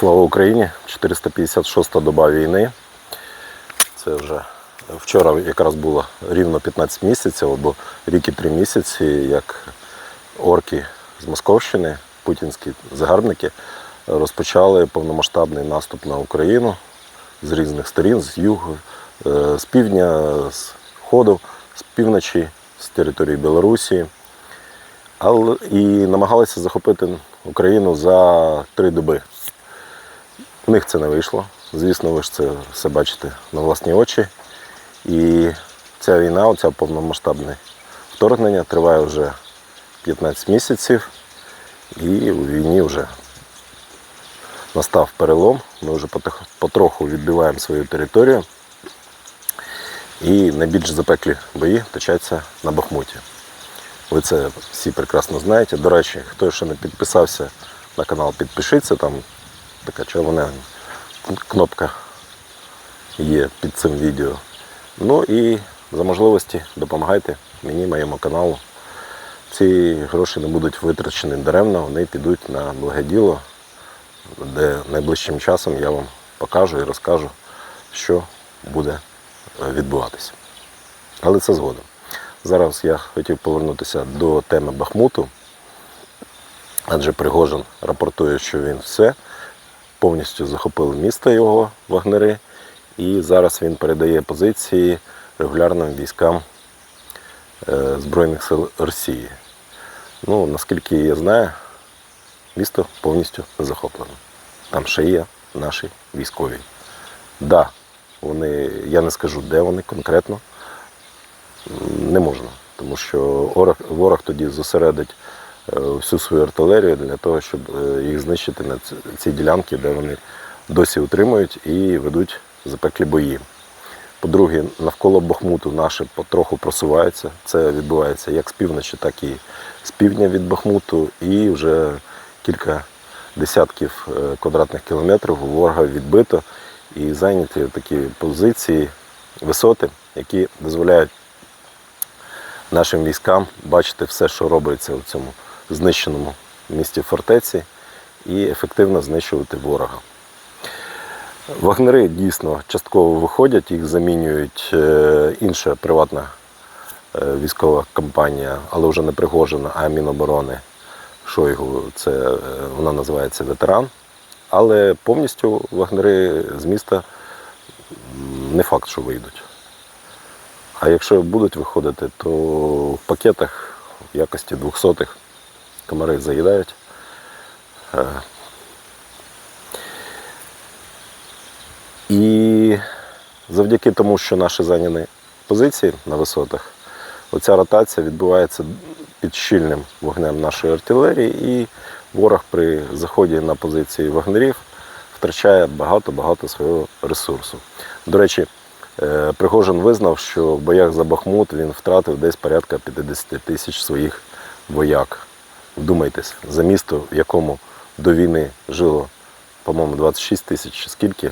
Слава Україні! 456-та доба війни. Це вже вчора якраз було рівно 15 місяців або рік і 3 місяці, як орки з Московщини, путінські загарбники, розпочали повномасштабний наступ на Україну з різних сторін, з югу, е, з півдня, з ходу, з півночі, з території Білорусі. І намагалися захопити Україну за три доби. У них це не вийшло. Звісно, ви ж це все бачите на власні очі. І ця війна, оця повномасштабне вторгнення триває вже 15 місяців, і у війні вже настав перелом. Ми вже потроху відбиваємо свою територію. І найбільш запеклі бої точаться на Бахмуті. Ви це всі прекрасно знаєте. До речі, хто ще не підписався на канал, підпишіться. Там така червона кнопка є під цим відео. Ну і за можливості допомагайте мені, моєму каналу. Ці гроші не будуть витрачені даремно, вони підуть на благоділо, де найближчим часом я вам покажу і розкажу, що буде е, відбуватися. Але це згодом. Зараз я хотів повернутися до теми Бахмуту, адже Пригожин рапортує, що він все повністю захопили місто його вагнери, і зараз він передає позиції регулярним військам е, Збройних сил Росії. Ну, наскільки я знаю, місто повністю захоплено. Там ще є наші військові. Да, вони, я не скажу, де вони конкретно, не можна, тому що ворог, ворог тоді зосередить всю свою артилерію для того, щоб е, їх знищити на цій ділянці, де вони досі утримують і ведуть запеклі бої. По-друге, навколо Бахмуту наші потроху просуваються. Це відбувається як з півночі, так і з півдня від Бахмуту. І вже кілька десятків е, квадратних кілометрів у ворога відбито і зайняті такі позиції, висоти, які дозволяють нашим військам бачити все, що робиться у цьому знищеному місті фортеці, і ефективно знищувати ворога. Вагнери дійсно частково виходять, їх замінюють е, інша приватна е, військова компанія, але вже не Пригожина, а Міноборони Шойгу. Це е, вона називається ветеран. Але повністю вагнери з міста не факт, що вийдуть. А якщо будуть виходити, то в пакетах в якості двохсотих комари заїдають. Е, І завдяки тому, що наші зайняні позиції на висотах, оця ротація відбувається під щільним вогнем нашої артилерії, і ворог при заході на позиції вагнерів втрачає багато-багато свого ресурсу. До речі, е, Пригожин визнав, що в боях за Бахмут він втратив десь порядка 50 тисяч своїх вояк. Вдумайтесь, за місто, в якому до війни жило, по-моєму, 26 тисяч чи скільки,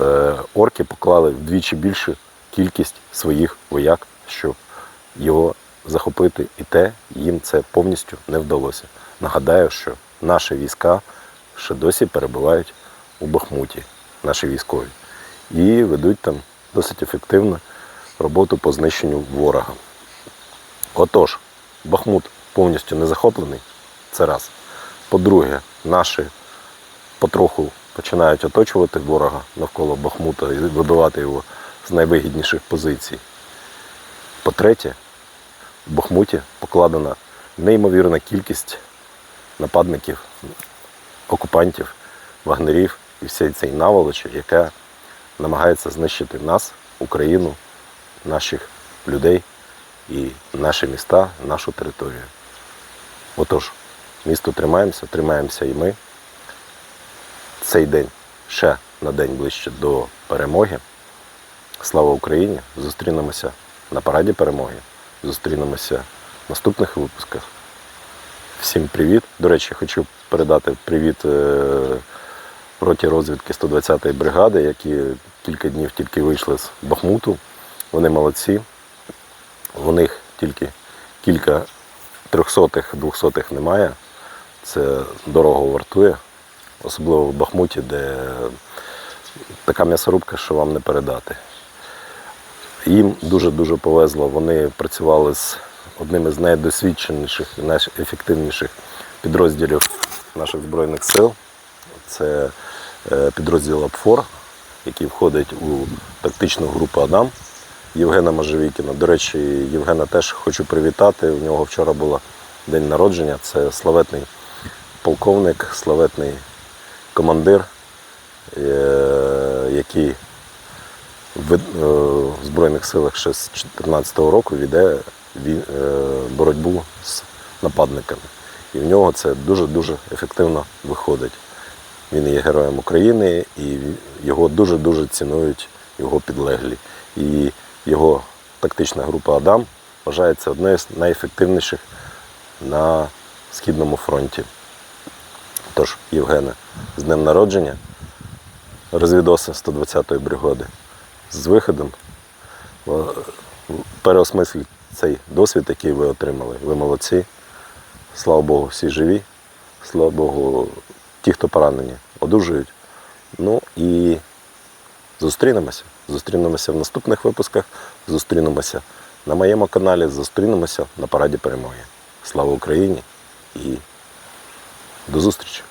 е, орки поклали вдвічі більшу кількість своїх вояк, щоб його захопити, і те їм це повністю не вдалося. Нагадаю, що наші війська ще досі перебувають у Бахмуті, наші військові, і ведуть там досить ефективну роботу по знищенню ворога. Отож, Бахмут повністю не захоплений, це раз. По-друге, наші потроху починають оточувати ворога навколо Бахмута і вибивати його з найвигідніших позицій. По-третє, в Бахмуті покладена неймовірна кількість нападників, окупантів, вагнерів і всієї цієї наволочі, яка намагається знищити нас, Україну, наших людей і наші міста, нашу територію. Отож, місто тримаємося, тримаємося і ми. Цей день ще на день ближче до перемоги. Слава Україні! Зустрінемося на параді перемоги. Зустрінемося в наступних випусках. Всім привіт. До речі, хочу передати привіт е, роті розвідки 120-ї бригади, які кілька днів тільки вийшли з Бахмуту. Вони молодці. У них тільки кілька трьохсотих, двохсотих немає. Це дорого вартує. особливо в Бахмуті, де така м'ясорубка, що вам не передати. Їм дуже-дуже повезло. Вони працювали з одним із найдосвідченіших і найефективніших підрозділів наших Збройних сил. Це е, підрозділ АПФОР, який входить у тактичну групу Адам Євгена Можевікіна. До речі, Євгена теж хочу привітати. У нього вчора було день народження. Це славетний полковник, славетний командир, е, який в е, Збройних силах ще з 2014 року веде е, боротьбу з нападниками. І в нього це дуже-дуже ефективно виходить. Він є героєм України і його дуже-дуже цінують його підлеглі. І його тактична група Адам вважається однією з найефективніших на Східному фронті. Тож, Євгене, з днем народження, розвідоси 120-ї бригади з виходом. Переосмисліть цей досвід, який ви отримали. Ви молодці. Слава Богу, всі живі. Слава Богу, ті, хто поранені, одужують. Ну і зустрінемося. Зустрінемося в наступних випусках. Зустрінемося на моєму каналі, зустрінемося на параді перемоги. Слава Україні і до зустрічі!